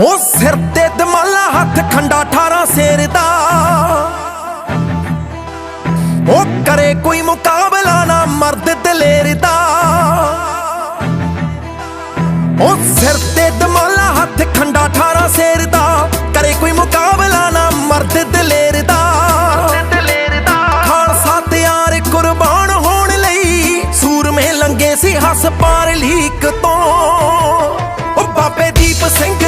ਉਹ ਸਿਰ ਤੇ ਦਮਾਲਾ ਹੱਥ, ਖੰਡਾ 18 ਸੇਰ ਦਾ। ਉਹ ਕਰੇ ਕੋਈ ਮੁਕਾਬਲਾ ਨਾ ਮਰਦ ਦਲੇਰ ਦਾ। ਉਹ ਸਿਰ ਤੇ ਦਮਾਲਾ ਹੱਥ, ਖੰਡਾ 18 ਸੇਰ ਦਾ। ਕਰੇ ਕੋਈ ਮੁਕਾਬਲਾ ਨਾ ਮਰਦ ਦਲੇਰ ਦਾ। ਖਾਲਸਾ ਤਿਆਰ ਕੁਰਬਾਨ ਹੋਣ ਲਈ ਸੂਰਮੇ ਲੰਗੇ ਸੀ ਹੱਸ ਪਾਰ ਲੀਕ ਤੋਂ। ਉਹ ਬਾਬੇ ਦੀਪ ਸਿੰਘ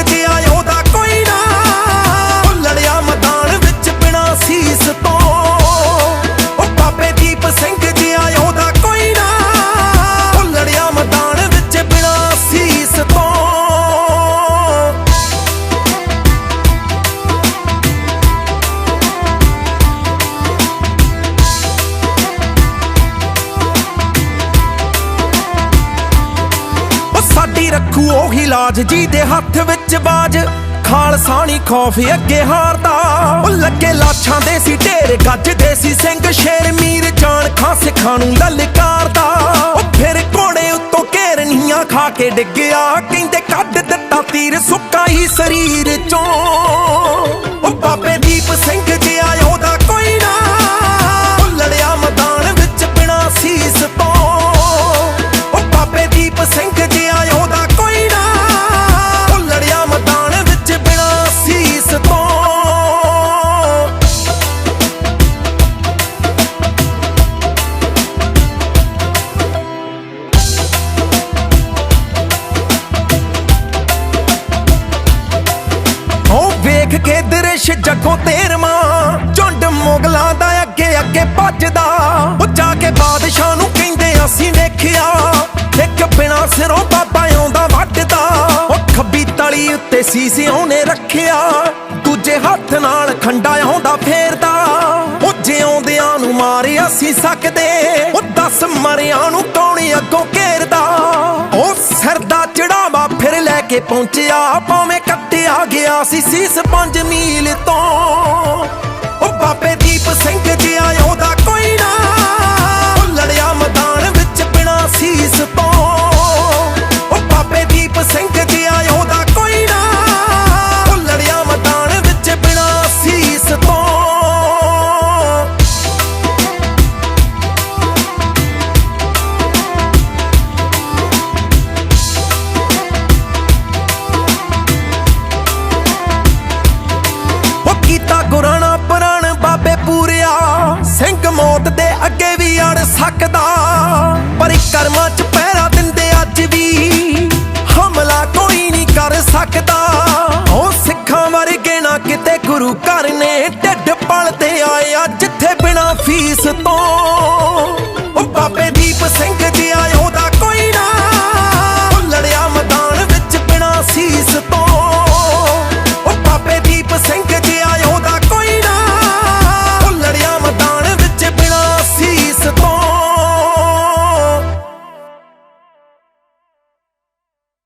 ਰੱਖੂ ਉਹੀ ਲਾਜ ਜੀ ਹੱਥ ਵਿੱਚ ਬਾਜ। ਖਾਲਸਾ ਖੌਫ ਅੱਗੇ ਹਾਰਦਾ। ਉਹ ਲੱਗੇ ਲਾਛਾਂ ਦੇ ਸੀ, ਢੇਰ ਗੱਜਦੇ ਸੀ। ਸਿੰਘ ਸ਼ੇਰ ਮੀਰ ਜਾਨ ਖਾਂ ਸਿੱਖਾਂ ਨੂੰ ਲਲਕਾਰਦਾ। ਉਹ ਫਿਰ ਘੋੜੇ ਉੱਤੋਂ ਘੇਰਨੀਆਂ ਖਾ ਕੇ ਡਿੱਗਿਆ। ਕਹਿੰਦੇ ਕੱਢ ਦਿੱਤਾ ਤੀਰ ਸੁੱਕਾ ਹੀ ਸਰੀਰ ਚੋਂ। ਵੇਖ ਕੇ ਦ੍ਰਿਸ਼ ਜੱਗੋਂ ਤੇਰਵਾਂ ਝੁੰਡ ਮੁਗਲਾਂ ਦਾ ਅੱਗੇ ਅੱਗੇ ਭੱਜਦਾ। ਉਹ ਜਾ ਕੇ ਬਾਦਸ਼ਾਹ ਨੂੰ ਕਹਿੰਦੇ, ਅਸੀਂ ਵੇਖਿਆ, ਇੱਕ ਬਿਨਾ ਸਿਰੋਂ ਬਾਬਾ ਆਉਂਦਾ ਵੱਢਦਾ ਉਹ ਖੱਬੀ ਤਲੀ ਉੱਤੇ ਸੀਸੇ ਉਹਨੇ ਰੱਖਿਆ, ਦੂਜੇ ਹੱਥ ਨਾਲ ਖੰਡਾ ਆਉਂਦਾ ਫੇਰਦਾ। ਉਹ ਜਿਉਂਦਿਆਂ ਨੂੰ ਮਾਰਿਆ ਅਸੀਂ ਸਕਦੇ, ਉਹ ਦਸ ਮਰਿਆਂ ਨੂੰ ਕੌਣ ਅੱਗੋਂ ਘੇਰਦਾ? ਉਹ ਸਿਰ ਦਾ ਚੜਾਵਾ ਫਿਰ ਲੈ ਕੇ ਪਹੁੰਚਿਆ, ਭਾਵੇਂ ਸੀ ਸੀਸ 5 ਮੀਲ ਤੋਂ ਸਕਦਾ। ਉਹ ਸਿੱਖਾਂ ਵਰਗੇ ਨਾ ਕਿਤੇ ਗੁਰੂ ਘਰ ਨੇ ਢਿੱਡ ਪਲਦੇ ਆਏ ਆ, ਜਿੱਥੇ ਬਿਨਾ ਫੀਸ ਤੋਂ।